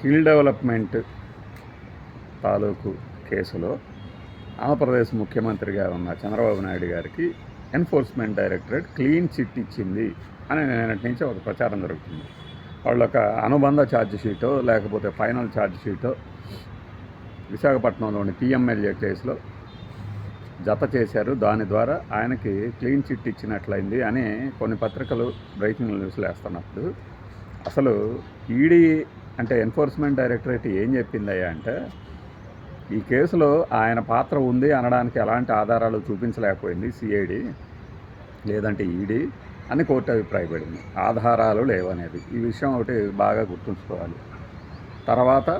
Skill development తాలూకు కేసులో ఆంధ్రప్రదేశ్ ముఖ్యమంత్రిగా ఉన్న చంద్రబాబు నాయుడు గారికి ఎన్ఫోర్స్మెంట్ డైరెక్టరేట్ క్లీన్ చిట్ ఇచ్చింది అని నిన్నటి నుంచి ఒక ప్రచారం జరుగుతుంది. వాళ్ళ ఒక అనుబంధ ఛార్జ్ షీటో లేకపోతే ఫైనల్ ఛార్జ్ షీటో విశాఖపట్నంలోని పిఎంఎల్ఏ కేసులో జత చేశారు. దాని ద్వారా ఆయనకి క్లీన్ చిట్ ఇచ్చినట్లయింది అని కొన్ని పత్రికలు బ్రేకింగ్ న్యూస్లు వేస్తున్నప్పుడు అసలు ఈడీ అంటే ఎన్ఫోర్స్మెంట్ డైరెక్టరేట్ ఏం చెప్పిందయ్యా అంటే ఈ కేసులో ఆయన పాత్ర ఉంది అనడానికి ఎలాంటి ఆధారాలు చూపించలేకపోయింది సిఐడి లేదంటే ఈడీ అని కోర్టు అభిప్రాయపడింది. ఆధారాలు లేవనేది. ఈ విషయం ఒకటి బాగా గుర్తుంచుకోవాలి. తర్వాత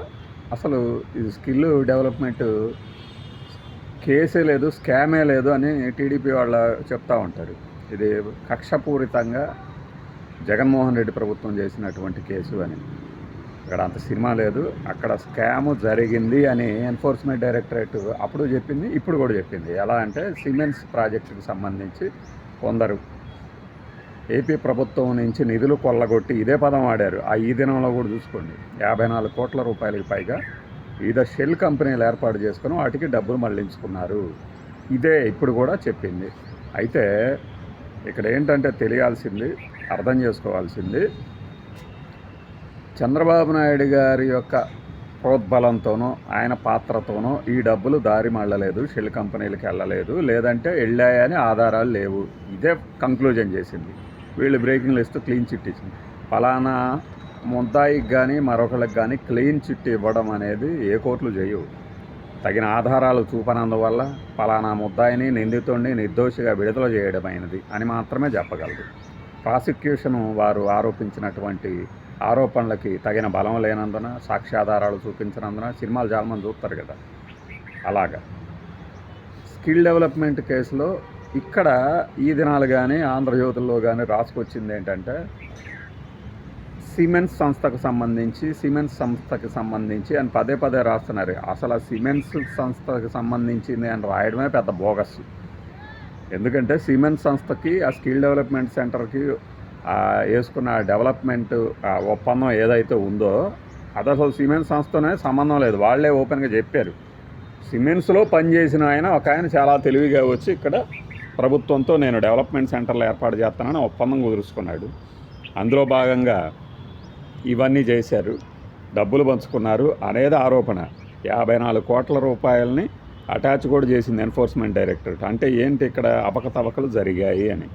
అసలు ఇది స్కిల్ డెవలప్మెంట్ కేసే లేదు స్కామే లేదు అని టీడీపీ వాళ్ళ చెప్తూ ఉంటారు. ఇది కక్షపూరితంగా జగన్మోహన్ రెడ్డి ప్రభుత్వం చేసినటువంటి కేసు అని. ఇక్కడ అంత సినిమా లేదు. అక్కడ స్కామ్ జరిగింది అని ఎన్ఫోర్స్మెంట్ డైరెక్టరేట్ అప్పుడు చెప్పింది ఇప్పుడు కూడా చెప్పింది. ఎలా అంటే సిమెంట్స్ ప్రాజెక్టుకు సంబంధించి కొందరు ఏపీ ప్రభుత్వం నుంచి నిధులు కొల్లగొట్టి ఇదే పదం వాడారు ఆ ఈ దినంలో కూడా చూసుకోండి. యాభై నాలుగు కోట్ల రూపాయలకి పైగా వివిధ షెల్ కంపెనీలు ఏర్పాటు చేసుకుని వాటికి డబ్బులు మళ్ళించుకున్నారు. ఇదే ఇప్పుడు కూడా చెప్పింది. అయితే ఇక్కడ ఏంటంటే తెలియాల్సింది అర్థం చేసుకోవాల్సింది చంద్రబాబు నాయుడు గారి యొక్క ప్రోద్బలంతోనో ఆయన పాత్రతోనో ఈ డబ్బులు దారి మళ్ళలేదు షెల్ కంపెనీలకు వెళ్ళలేదు లేదంటే వెళ్ళాయని ఆధారాలు లేవు. ఇదే కంక్లూజన్ చేసింది. వీళ్ళు బ్రేకింగ్ లిస్ట్ క్లీన్ చిట్ ఇచ్చింది. ఫలానా ముద్దాయికి కానీ మరొకరికి కానీ క్లీన్ చిట్ ఇవ్వడం అనేది ఏ కోర్టులు చేయవు. తగిన ఆధారాలు చూపనందువల్ల ఫలానా ముద్దాయిని నిందితుడిని నిర్దోషిగా విడుదల చేయడమైనది అని మాత్రమే చెప్పగలదు. ప్రాసిక్యూషన్ వారు ఆరోపించినటువంటి ఆరోపణలకి తగిన బలం లేనందున సాక్ష్యాధారాలు చూపించినందున సినిమాలు చాలామంది చూస్తారు కదా. అలాగా. స్కిల్ డెవలప్మెంట్ కేసులో ఇక్కడ ఈ దినాలు కానీ ఆంధ్రజ్యోతుల్లో కానీ రాసుకొచ్చింది ఏంటంటే సిమెంట్స్ సంస్థకు సంబంధించి సిమెంట్స్ సంస్థకి సంబంధించి అని పదే పదే రాస్తున్నారు. అసలు ఆ సిమెంట్స్ సంస్థకి సంబంధించింది అని రాయడమే పెద్ద బోగస్. ఎందుకంటే సిమెంట్ సంస్థకి ఆ స్కిల్ డెవలప్మెంట్ సెంటర్కి వేసుకున్న డెవలప్మెంట్ ఆ ఒప్పందం ఏదైతే ఉందో అది అసలు సిమెంట్ సంస్థనే సంబంధం లేదు. వాళ్ళే ఓపెన్గా చెప్పారు. సిమెంట్స్లో పనిచేసిన ఆయన ఒక ఆయన చాలా తెలివిగా వచ్చి ఇక్కడ ప్రభుత్వంతో నేను డెవలప్మెంట్ సెంటర్లు ఏర్పాటు చేస్తానని ఒప్పందం కుదుర్చుకున్నాడు. అందులో భాగంగా ఇవన్నీ చేశారు. డబ్బులు పంచుకున్నారు. అనేది ఆరోపణ. యాభై నాలుగు కోట్ల రూపాయలని అటాచ్ కూడా చేసింది ఎన్ఫోర్స్మెంట్ డైరెక్టరేట్. అంటే ఏంటి ఇక్కడ అపకతవకలు జరిగాయి అని.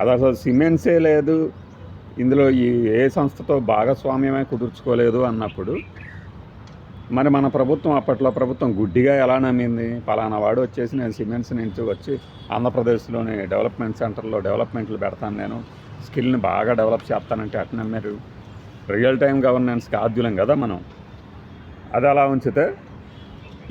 అది అసలు సిమెంట్సే లేదు. ఇందులో ఈ ఏ సంస్థతో భాగస్వామ్యమే కుదుర్చుకోలేదు అన్నప్పుడు మరి మన ప్రభుత్వం అప్పట్లో ప్రభుత్వం గుడ్డిగా ఎలా నమ్మింది? పలానా వాడు వచ్చేసి నేను సిమెంట్స్ నుంచి వచ్చి ఆంధ్రప్రదేశ్లోని డెవలప్మెంట్ సెంటర్లో డెవలప్మెంట్లు పెడతాను నేను. స్కిల్ని బాగా డెవలప్ చేస్తానంటే అట్ట నమ్మారు రియల్ టైం గవర్నెన్స్కి ఆద్యులం కదా మనం. అది అలా ఉంచితే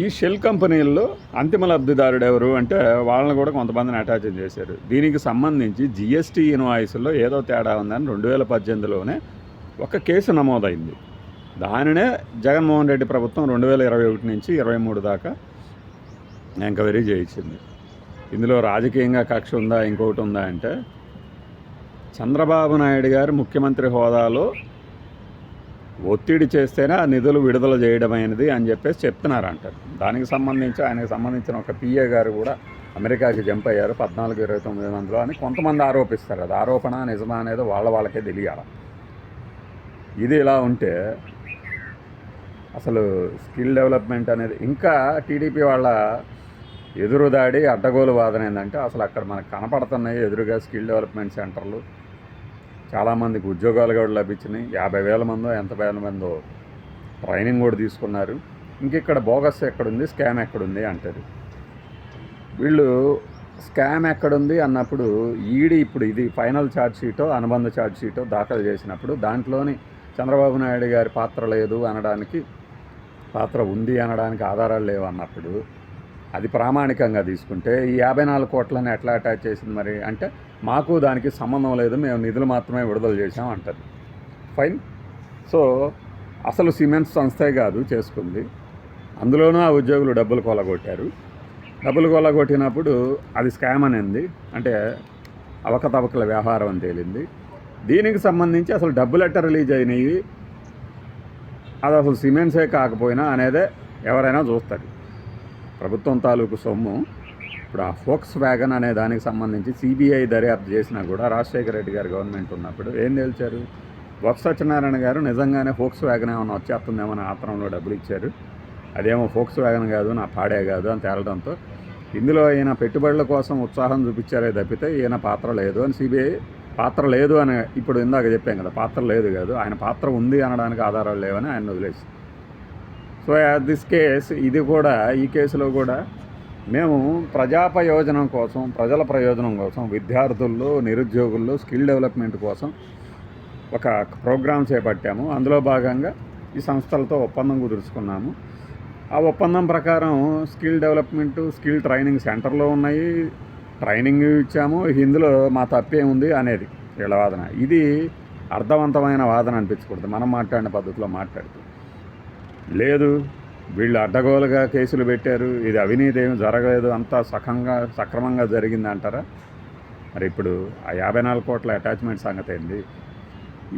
ఈ షెల్ కంపెనీల్లో అంతిమ లబ్ధిదారుడు ఎవరు అంటే వాళ్ళని కూడా కొంతమందిని అటాచ్ చేశారు. దీనికి సంబంధించి జిఎస్టీ ఇన్వాయిస్లో ఏదో తేడా ఉందని రెండు వేల పద్దెనిమిదిలోనే ఒక కేసు నమోదైంది. దానినే జగన్మోహన్ రెడ్డి ప్రభుత్వం రెండు వేల ఇరవై ఒకటి నుంచి ఇరవై మూడు దాకా ఎంక్వైరీ చేయించింది. ఇందులో రాజకీయంగా కక్ష ఉందా ఇంకొకటి ఉందా అంటే చంద్రబాబు నాయుడు గారు ముఖ్యమంత్రి హోదాలో ఒత్తిడి చేస్తేనే ఆ నిధులు విడుదల చేయడమైనది అని చెప్పేసి చెప్తున్నారు అంటారు దానికి సంబంధించి ఆయనకు సంబంధించిన ఒక పిఏ గారు కూడా అమెరికాకి జంప్ అయ్యారు. పద్నాలుగు ఇరవై తొమ్మిది మందిలో అని కొంతమంది ఆరోపిస్తారు. అది ఆరోపణ నిజమా అనేది వాళ్ళ వాళ్ళకే తెలియాలి. ఇది ఇలా ఉంటే అసలు స్కిల్ డెవలప్మెంట్ అనేది ఇంకా టీడీపీ వాళ్ళ ఎదురుదాడి అడ్డగోలు వాదన ఏంటంటే అసలు అక్కడ మనకు కనపడుతున్నాయి ఎదురుగా స్కిల్ డెవలప్మెంట్ సెంటర్లు. చాలామందికి ఉద్యోగాలు కూడా లభించినాయి. యాభై వేల మందో ఎంత వేల మందో ట్రైనింగ్ కూడా తీసుకున్నారు. ఇంక ఇక్కడ బోగస్ ఎక్కడుంది? స్కామ్ ఎక్కడుంది అంటారు వీళ్ళు స్కామ్ ఎక్కడుంది అన్నప్పుడు ఈడీ ఇప్పుడు ఇది ఫైనల్ ఛార్జ్ షీటో అనుబంధ ఛార్జ్ షీటో దాఖలు చేసినప్పుడు దాంట్లోని చంద్రబాబు నాయుడు గారి పాత్ర లేదు అనడానికి పాత్ర ఉంది అనడానికి ఆధారాలు లేవు అన్నప్పుడు అది ప్రామాణికంగా తీసుకుంటే ఈ యాభై నాలుగు కోట్లని ఎట్లా అటాచ్ చేసింది మరి? అంటే మాకు దానికి సంబంధం లేదు మేము నిధులు మాత్రమే విడుదల చేసాం అంటది ఫైన్ సో అసలు సిమెంట్స్ సంస్థే కాదు చేసుకుంది. అందులోనూ ఆ ఉద్యోగులు డబ్బులు కొలగొట్టారు. డబ్బులు కొలగొట్టినప్పుడు అది స్కామ్ అనేది అంటే అవకతవకల వ్యవహారం అని తేలింది. దీనికి సంబంధించి అసలు డబ్బులు ఎట్ట రిలీజ్ అయినాయి? అది అసలు సిమెంట్సే కాకపోయినా అనేదే ఎవరైనా చూస్తారు. ప్రభుత్వం తాలూకు సొమ్ము. ఇప్పుడు ఆ ఫోక్స్ వ్యాగన్ అనే దానికి సంబంధించి సిబిఐ దర్యాప్తు చేసినా కూడా రాజశేఖర రెడ్డి గారు గవర్నమెంట్ ఉన్నప్పుడు ఏం తేల్చారు? బొత్స సత్యనారాయణ గారు నిజంగానే ఫోక్స్ వ్యాగన్ ఏమైనా వచ్చేస్తుందేమో ఆత్రంలో డబ్బులు ఇచ్చారు. అదేమో ఫోక్స్ వ్యాగన్ కాదు నా పాడే కాదు అని తేలడంతో ఇందులో ఈయన పెట్టుబడుల కోసం ఉత్సాహం చూపించారే తప్పితే ఈయన పాత్ర లేదు అని సిబిఐ పాత్ర లేదు అని ఇప్పుడు ఇందాక చెప్పాం కదా పాత్ర లేదు కాదు ఆయన పాత్ర ఉంది అనడానికి ఆధారాలు లేవని ఆయన వదిలేసింది. సో దిస్ కేస్ ఇది కూడా ఈ కేసులో కూడా మేము ప్రజా ప్రయోజనం కోసం ప్రజల ప్రయోజనం కోసం విద్యార్థుల్లో నిరుద్యోగుల్లో స్కిల్ డెవలప్మెంట్ కోసం ఒక ప్రోగ్రామ్ చేపట్టాము. అందులో భాగంగా ఈ సంస్థలతో ఒప్పందం కుదుర్చుకున్నాము. ఆ ఒప్పందం ప్రకారం స్కిల్ డెవలప్మెంట్ స్కిల్ ట్రైనింగ్ సెంటర్లో ఉన్నాయి. ట్రైనింగ్ ఇచ్చాము. ఇందులో మా తప్పే ఉంది అనేది వీళ్ళ వాదన. ఇది అర్థవంతమైన వాదన అనిపించకూడదు. మనం మాట్లాడిన పద్ధతిలో మాట్లాడుతుంది లేదు వీళ్ళు అడ్డగోలుగా కేసులు పెట్టారు. ఇది అవినీతి ఏమి జరగలేదు. అంతా సఖంగా సక్రమంగా జరిగింది అంటారా? మరి ఇప్పుడు ఆ యాభై నాలుగు కోట్ల అటాచ్మెంట్ సంగతి ఏంటి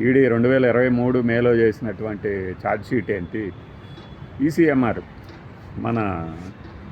ఈడీ రెండు వేల ఇరవై మూడు మేలో చేసినటువంటి ఛార్జ్ షీట్ ఏంటి? ఈసీఎంఆర్ మన